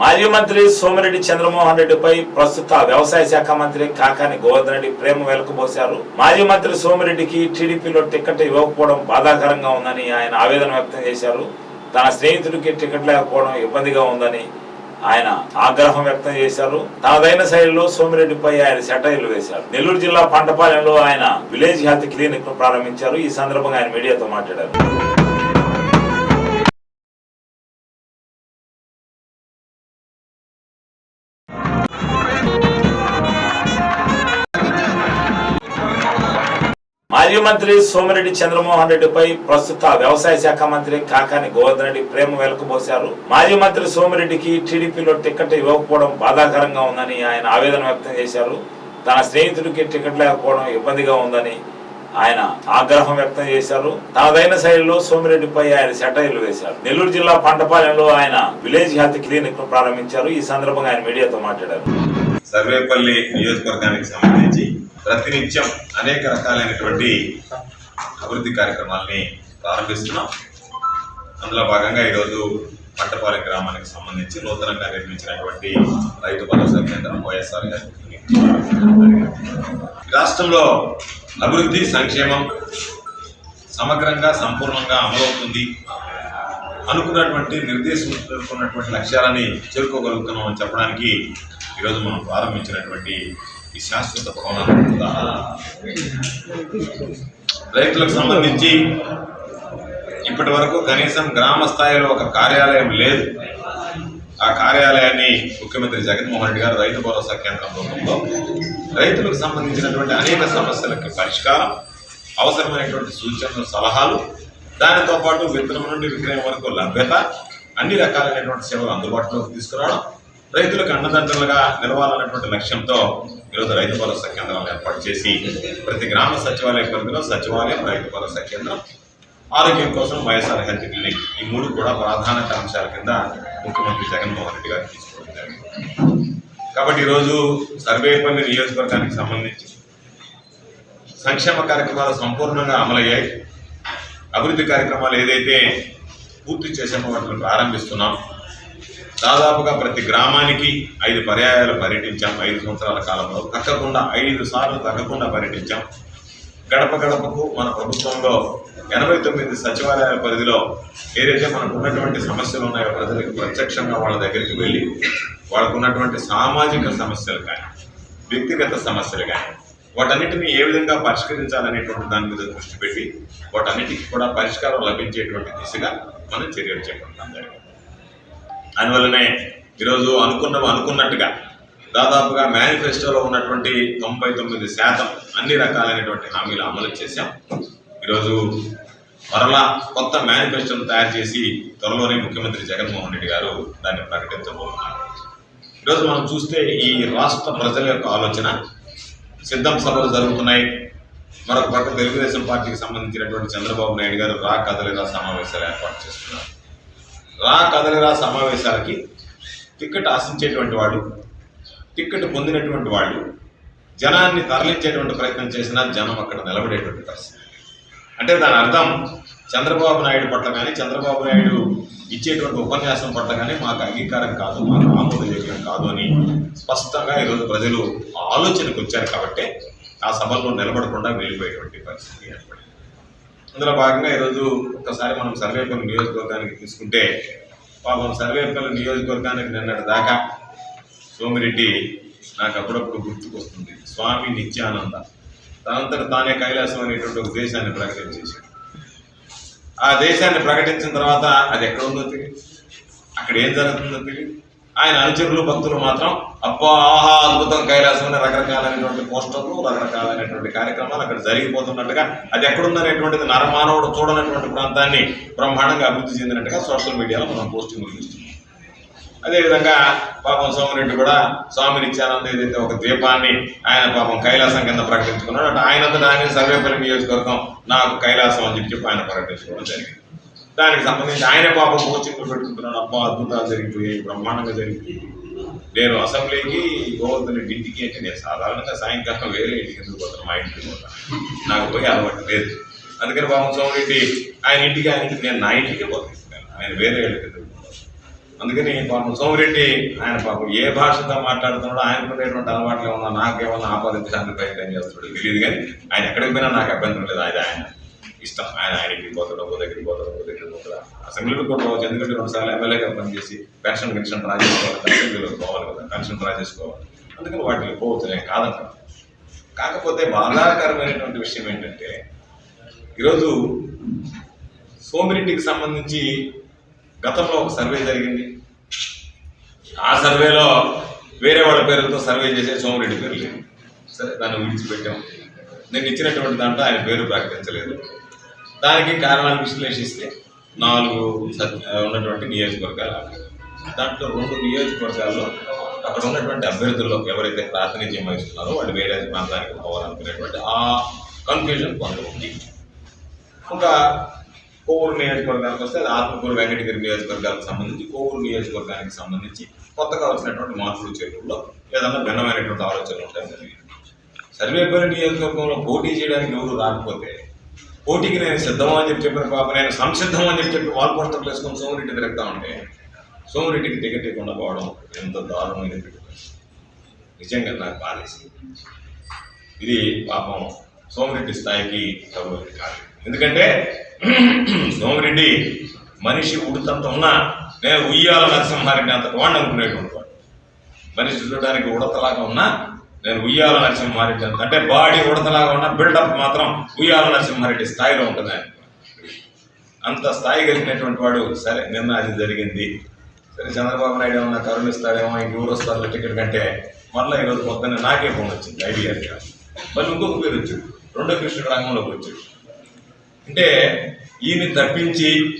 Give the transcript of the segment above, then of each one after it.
మాజీ మంత్రి సోమిరెడ్డి చంద్రమోహన్ రెడ్డిపై ప్రస్తుత వ్యవసాయ శాఖ మంత్రి కాకాని గోవర్ధన్ రెడ్డి ప్రేమ వెలకబోశారు మాజీ మంత్రి సోమిరెడ్డికి టీడీపీలో టికెట్ ఇవ్వకపోవడం బాధాకరంగా ఉందని ఆయన ఆవేదన వ్యక్తం చేశారు. తన స్నేహితుడికి టికెట్ లేకపోవడం ఇబ్బందిగా ఉందని ఆయన ఆగ్రహం వ్యక్తం చేశారు. తనదైన శైలిలో సోమిరెడ్డిపై ఆయన సెటైర్లు వేశారు. నెల్లూరు జిల్లా పంటపాలెంలో ఆయన విలేజ్ హెల్త్ క్లినిక్ను ప్రారంభించారు. ఈ సందర్భంగా ఆయన మీడియాతో మాట్లాడారు. మాజీ మంత్రి సోమిరెడ్డి చంద్రమోహన్ రెడ్డిపై ప్రస్తుత వ్యవసాయ శాఖ మంత్రి కాకాని గోవర్ధన్ రెడ్డి ప్రేమ వెలకబోశారు మాజీ మంత్రి సోమిరెడ్డికి టీడీపీలో టికెట్ ఇవ్వకపోవడం బాధాకరంగా ఉందని ఆయన ఆవేదన వ్యక్తం చేశారు. తన స్నేహితుడికి టికెట్ లేకపోవడం ఇబ్బందిగా ఉందని ఆయన ఆగ్రహం వ్యక్తం చేశారు. తనదైన శైలిలో సోమిరెడ్డిపై ఆయన సెటైలు వేశారు. నెల్లూరు జిల్లా పంటపాలెంలో ఆయన విలేజ్ హెల్త్ క్లినిక్ను ప్రారంభించారు. ఈ సందర్భంగా ఆయన మీడియాతో మాట్లాడారు. సర్వేపల్లి నియోజకవర్గానికి సంబంధించి ప్రతినిత్యం అనేక రకాలైనటువంటి అభివృద్ధి కార్యక్రమాలని ప్రారంభిస్తున్నాం. అందులో భాగంగా ఈరోజు పంటపాలెం గ్రామానికి సంబంధించి నూతనంగా నిర్మించినటువంటి రైతు భరోసా కేంద్రం వైఎస్ఆర్ రాష్ట్రంలో అభివృద్ధి సంక్షేమం సమగ్రంగా సంపూర్ణంగా అమలవుతుంది. అనుకున్నటువంటి నిర్దేశించుకున్నటువంటి లక్ష్యాలని చేరుకోగలుగుతున్నాం అని చెప్పడానికి ఈరోజు మనం ప్రారంభించినటువంటి ఈ శాశ్వత భవనాలు రైతులకు సంబంధించి ఇప్పటి వరకు కనీసం గ్రామ స్థాయిలో ఒక కార్యాలయం లేదు. ఆ కార్యాలయాన్ని ముఖ్యమంత్రి జగన్మోహన్ రెడ్డి గారు రైతు భరోసా కేంద్రం రూపంలో రైతులకు సంబంధించినటువంటి అనేక సమస్యలకి పరిష్కారం అవసరమైనటువంటి సూచనలు సలహాలు దానితో పాటు విత్తనం నుండి విక్రయం వరకు లభ్యత అన్ని రకాలైనటువంటి సేవలు అందుబాటులోకి తీసుకురావడం రైతులకు అన్నదండలుగా నిలవాలన్నటువంటి లక్ష్యంతో ఈరోజు రైతు భరోసా కేంద్రాలను ఏర్పాటు చేసి ప్రతి గ్రామ సచివాలయ పరిధిలో సచివాలయం రైతు భరోసా కేంద్రం ఆరోగ్యం కోసం వైఎస్ఆర్ హెల్త్ క్లినిక్ ఈ మూడు కూడా ప్రాధాన్యత అంశాల కింద ముఖ్యమంత్రి జగన్మోహన్ రెడ్డి గారు తీసుకోవడం జరిగింది. కాబట్టి ఈరోజు సర్వేపల్లి నియోజకవర్గానికి సంబంధించి సంక్షేమ కార్యక్రమాలు సంపూర్ణంగా అమలయ్యాయి. అభివృద్ధి కార్యక్రమాలు ఏదైతే పూర్తి చేసామో వాటిని ప్రారంభిస్తున్నాం. దాదాపుగా ప్రతి గ్రామానికి ఐదు పర్యాయాలు పర్యటించాం. ఐదు సంవత్సరాల కాలంలో తగ్గకుండా ఐదు సార్లు తగ్గకుండా పర్యటించాం. గడప గడపకు మన ప్రభుత్వంలో ఎనభై తొమ్మిది సచివాలయాల పరిధిలో ఏదైతే మనకు ఉన్నటువంటి సమస్యలు ఉన్నాయో ప్రజలకు ప్రత్యక్షంగా వాళ్ళ దగ్గరికి వెళ్ళి వాళ్ళకు ఉన్నటువంటి సామాజిక సమస్యలు కానీ వ్యక్తిగత సమస్యలు కానీ వాటన్నిటిని ఏ విధంగా పరిష్కరించాలనేటువంటి దాని మీద దృష్టి పెట్టి వాటన్నిటికీ కూడా పరిష్కారం లభించేటువంటి దిశగా మనం చర్యలు చేపట్టడం జరిగింది దానివల్లనే ఈరోజు అనుకున్న అనుకున్నట్టుగా దాదాపుగా మేనిఫెస్టోలో ఉన్నటువంటి తొంభై తొమ్మిది శాతం అన్ని రకాలైనటువంటి హామీలు అమలు చేశాం. ఈరోజు మరలా కొత్త మేనిఫెస్టోను తయారు చేసి త్వరలోనే ముఖ్యమంత్రి జగన్మోహన్ రెడ్డి గారు దాన్ని ప్రకటించబోతున్నారు. ఈరోజు మనం చూస్తే ఈ రాష్ట్ర ప్రజల యొక్క ఆలోచన సిద్ధం సభలు జరుగుతున్నాయి. మరొక పక్క తెలుగుదేశం పార్టీకి సంబంధించినటువంటి చంద్రబాబు నాయుడు గారు రా కదలిరా సమావేశాలు ఏర్పాటు చేస్తున్నారు. రా కదలిరా సమావేశాలకి. టిక్కెట్ ఆశించేటువంటి వాళ్ళు టిక్కెట్ పొందినటువంటి వాళ్ళు జనాన్ని తరలించేటువంటి ప్రయత్నం చేసినా జనం అక్కడ నిలబడేటువంటి పరిస్థితి. అంటే దాని అర్థం చంద్రబాబు నాయుడు పట్ల కానీ చంద్రబాబు నాయుడు ఇచ్చేటువంటి ఉపన్యాసం పట్ల కానీ మాకు అంగీకారం కాదు మాకు ఆమోదయోగ్యం కాదు అని స్పష్టంగా ఈరోజు ప్రజలు ఆలోచనకు వచ్చారు కాబట్టి ఆ సభల్లో నిలబడకుండా వెళ్ళిపోయేటువంటి పరిస్థితి ఏర్పడింది. అందులో భాగంగా ఈరోజు ఒక్కసారి మనం సర్వేపల్లి నియోజకవర్గానికి తీసుకుంటే పాపం సర్వేపల్లి నియోజకవర్గానికి నిన్నటి దాకా సోమిరెడ్డి నాకు అప్పుడప్పుడు గుర్తుకొస్తుంది. స్వామి నిత్యానంద. తనంతట తానే కైలాసం అనేటువంటి ఒక దేశాన్ని ప్రకటించేశాడు. ఆ దేశాన్ని ప్రకటించిన తర్వాత అది ఎక్కడ ఉందో తెలియదు. అక్కడ ఏం జరుగుతుందో తెలియదు. ఆయన అనుచరులు భక్తులు మాత్రం అబ్బా ఆహా అద్భుతం కైలాసం రకరకాలైనటువంటి పోస్టర్లు రకరకాలైనటువంటి కార్యక్రమాలు అక్కడ జరిగిపోతున్నట్టుగా అది ఎక్కడుందనేటువంటిది నరమానవుడు చూడనటువంటి ప్రాంతాన్ని బ్రహ్మాండంగా అభివృద్ధి చెందినట్టుగా సోషల్ మీడియాలో మనం పోస్టింగ్లు చూస్తున్నాం అదేవిధంగా పాపం సోమరెడ్డి కూడా స్వామి నిత్యానంద ఏదైతే ఒక ద్వీపాన్ని ఆయన పాపం కైలాసం కింద ప్రకటించుకున్నాడు. అంటే ఆయనంతటా ఆయన సర్వేపల్లి నియోజకవర్గం నాకు కైలాసం అని చెప్పి ఆయన ప్రకటించుకోవడం జరిగింది. దానికి సంబంధించి ఆయన పాపం కోచింగ్లు పెట్టుకుంటున్నాడు అబ్బా అద్భుతాలు జరిగిపోయాయి బ్రహ్మాండంగా జరిగిపోయి నేను అసెంబ్లీకి గోవర్ధన్ ఇంటికి అంటే నేను సాధారణంగా సాయంకాలం వేరే ఇంటికి ఎందుకు పోతాను? మా ఇంటికి పోతాను నాకు పోయి అలవాటు లేదు. అందుకని పాపం సోమరెడ్డి ఆయన ఇంటికి ఆయన ఇంటికి నేను నా ఇంటికి పోతాను ఆయన వేరే వెళ్ళి ఎందుకు అందుకని పాపం సోమిరెడ్డి ఆయన పాపం ఏ భాషతో మాట్లాడుతున్నాడో ఆయనకు ఉండేటువంటి అలవాట్లు ఏమన్నా నాకేమన్నా ఆపాదించడానికి ప్రయత్నం చేస్తున్నాడు తెలియదు కానీ ఆయన ఎక్కడికి పోయినా నాకు అభ్యంతరం లేదు. అది ఆయన ఇష్టం. ఆయన ఆయనకి పోతాడు ఒక దగ్గరికి పోతాడు ఒక దగ్గరికి పోతాడు. అసెంబ్లీలో కూడా పోవచ్చు ఎందుకంటే రెండుసార్లు ఎమ్మెల్యేగా పనిచేసి పెన్షన్ పెన్షన్ డ్రా చేసుకోవాలి అసెంబ్లీలో పోవాలి కదా పెన్షన్ డ్రా చేసుకోవాలి. అందుకని వాటికి పోవచ్చు నేను కాదంటాను. కాకపోతే బాధాకరమైనటువంటి విషయం ఏంటంటే ఈరోజు సోమిరెడ్డికి సంబంధించి గతంలో ఒక సర్వే జరిగింది. ఆ సర్వేలో వేరే వాళ్ళ పేరుతో సర్వే చేసే సోమిరెడ్డి పేరు లేదు. సరే దాన్ని విడిచిపెట్టాం. నేను ఇచ్చినటువంటి దాంట్లో ఆయన పేరు ప్రకటించలేదు. దానికి కారణాలు విశ్లేషిస్తే నాలుగు ఉన్నటువంటి నియోజకవర్గాలు దాంట్లో రెండు నియోజకవర్గాల్లో అక్కడ ఉన్నటువంటి అభ్యర్థుల్లో ఎవరైతే ప్రాతినిధ్యం వహిస్తున్నారో వాళ్ళు వేరే ప్రాంతానికి పోవాలనుకునేటువంటి ఆ కన్ఫ్యూజన్ కొంత ఉంది. ఇంకా కోవూరు నియోజకవర్గానికి వస్తే అది ఆత్మకూరు వెంకటగిరి నియోజకవర్గాలకు సంబంధించి కోవూరు నియోజకవర్గానికి సంబంధించి కొత్తగా వచ్చినటువంటి మార్పులు చేతుల్లో ఏదన్నా భిన్నమైనటువంటి ఆలోచనలు ఉంటాయి జరిగింది సర్వేపల్లి నియోజకవర్గంలో పోటీ చేయడానికి ఎవరు రాకపోతే పోటీకి నేను సిద్ధమా అని చెప్పి చెప్పిన పాప నేను సంసిద్ధం అని చెప్పి చెప్పి వాల్ పోస్టర్లు వేసుకొని సోమిరెడ్డి తిరుగుతా ఉంటే సోమిరెడ్డికి టికెట్ ఇవ్వకుండా పోవడం ఎంత దారుణమైన నిజంగా నాకు బాధేసి ఇది పాపం సోమిరెడ్డి స్థాయికి తగులేదు కాదు. ఎందుకంటే సోమిరెడ్డి మనిషి ఉడుతంత ఉన్నా నేను ఉయ్యాల నరసింహారెడ్డి అంత వాడిని అనుకునేటువంటి వాడు. మనిషి చూడడానికి ఉడతలాగా ఉన్నా నేను ఉయ్యాల నరసింహారెడ్డి అంత అంటే బాడీ ఉడతలాగా ఉన్న బిల్డప్ మాత్రం ఉయ్యాల నరసింహారెడ్డి స్థాయిలో ఉంటుంది ఆయన. అంత స్థాయి కలిగినటువంటి వాడు. సరే నిన్న అది జరిగింది. సరే చంద్రబాబు నాయుడు ఏమన్నా కరుణిస్తాడేమో ఇంక ఊరు వస్తారు టికెట్ కంటే? మళ్ళీ ఈరోజు పొద్దున్న నాకే ఫోన్ వచ్చింది ఐడియా మళ్ళీ ఇంకొక పేరు వచ్చింది. రెండో కృష్ణుడు రంగంలోకి వచ్చాడు. అంటే ఈయన తప్పించి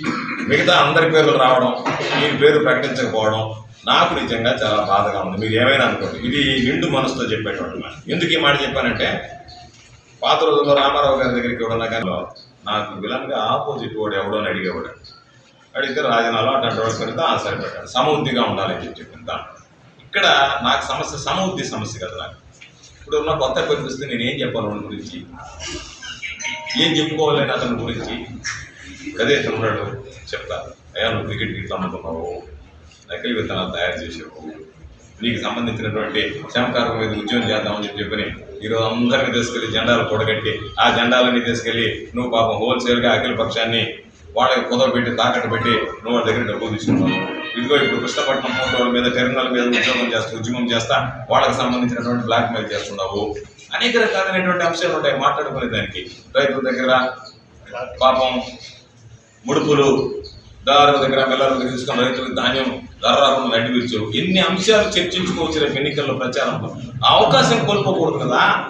మిగతా అందరి పేర్లు రావడం ఈయన పేరు ప్రకటించకపోవడం నాకు నిజంగా చాలా బాధగా ఉంది. మీరు ఏమైనా అనుకోండి. ఇది నిండు మనసుతో చెప్పేటువంటి మాట. ఎందుకు ఈ మాట చెప్పానంటే పాత రోజుల్లో రామారావు గారి దగ్గరికి ఎవడన్నా కానీ నాకు విలన్గా ఆపోజిట్ వాడు ఎవడో అని అడిగేవాడు. అడిగితే రాజనాలో అటువంటి వాడు పెడితే ఆ సరిపెట్టాడు సమబుద్ధిగా ఉండాలని చెప్పి చెప్పింది దాంట్లో ఇక్కడ నాకు సమస్య సమృద్ధి సమస్య కదా నాకు ఇప్పుడు ఉన్న కొత్త పరిస్థితి నేను ఏం చెప్పాను వాడి గురించి? ఏం చెప్పుకోవాలని అతని గురించి? అదే ఉన్నాడు చెప్తా. అయ్యా నువ్వు క్రికెట్ గిట్లా అనుకున్నావు. నకిలీ విత్తనాలు తయారు చేసావు నీకు సంబంధించినటువంటి శ్రమకారం మీద ఉద్యోగం చేద్దామని చెప్పి చెప్పని ఈరోజు అందరినీ తీసుకెళ్ళి జెండాలు కూడగట్టి ఆ జెండాలన్నీ తీసుకెళ్ళి నువ్వు పాపం హోల్సేల్గా అఖిల పక్షాన్ని వాళ్ళకి కుదవ పెట్టి తాకట్టు పెట్టి నువ్వు వాళ్ళ దగ్గర డబ్బులు తీసుకున్నావు. ఇదిగో ఇప్పుడు కృష్ణపట్నం ఫోటోల మీద టెర్మినల్ మీద ఉద్యోగం చేస్తూ ఉద్యమం చేస్తా వాళ్ళకి సంబంధించినటువంటి బ్లాక్ మెయిల్ చేస్తున్నావు. అనేక రకాలైనటువంటి అంశాలు ఉంటాయి మాట్లాడుకునే దానికి. రైతుల దగ్గర పాపం ముడుపులు దారుల దగ్గర మెల్లల దగ్గర తీసుకున్న రైతులకు ధాన్యం ధరరాకుండా నడిపించు ఎన్ని అంశాలు చర్చించుకోవచ్చు రేపు ఎన్నికల్లో ప్రచారంలో? అవకాశం కోల్పోకూడదు కదా?